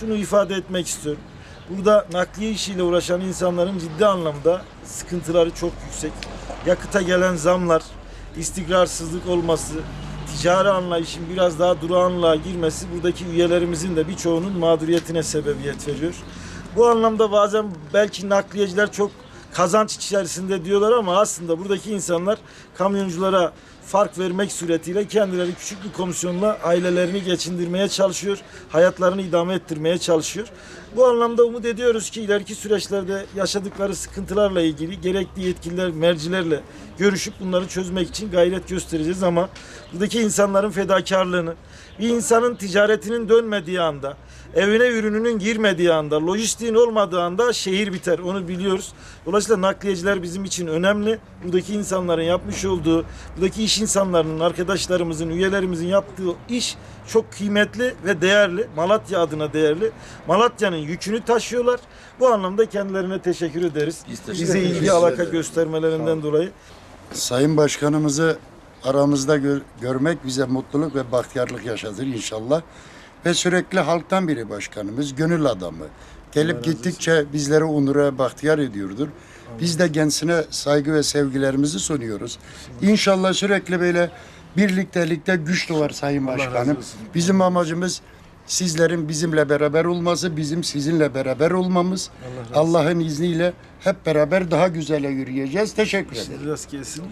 şunu ifade etmek istiyorum. Burada nakliye işiyle uğraşan insanların ciddi anlamda sıkıntıları çok yüksek. Yakıta gelen zamlar, istikrarsızlık olması, ticari anlayışın biraz daha durağanlığa girmesi buradaki üyelerimizin de birçoğunun mağduriyetine sebebiyet veriyor. Bu anlamda bazen belki nakliyeciler çok kazanç içerisinde diyorlar ama aslında buradaki insanlar kamyonculara fark vermek suretiyle kendileri küçük bir komisyonla ailelerini geçindirmeye çalışıyor. Hayatlarını idame ettirmeye çalışıyor. Bu anlamda umut ediyoruz ki ileriki süreçlerde yaşadıkları sıkıntılarla ilgili gerekli yetkililer, mercilerle görüşüp bunları çözmek için gayret göstereceğiz ama buradaki insanların fedakarlığını, bir insanın ticaretinin dönmediği anda, evine ürününün girmediği anda, lojistiğin olmadığı anda şehir biter. Onu biliyoruz. Dolayısıyla nakliyeciler bizim için önemli. Buradaki insanların yapmış olduğu, buradaki iş insanlarının, arkadaşlarımızın, üyelerimizin yaptığı iş çok kıymetli ve değerli. Malatya adına değerli. Malatya'nın yükünü taşıyorlar. Bu anlamda kendilerine teşekkür ederiz. Biz teşekkür Bize ederiz. ilgi alaka göstermelerinden dolayı. Sayın Başkanımızı aramızda gör- görmek bize mutluluk ve bahtiyarlık yaşatır inşallah. Ve sürekli halktan biri başkanımız, gönül adamı. Gelip gittikçe bizleri onura bahtiyar ediyordur. Biz de kendisine saygı ve sevgilerimizi sunuyoruz. İnşallah sürekli böyle birliktelikte güç doğar Sayın Başkanım. Bizim amacımız sizlerin bizimle beraber olması, bizim sizinle beraber olmamız. Allah'ın izniyle hep beraber daha güzele yürüyeceğiz. Teşekkür ederim. Gelsin.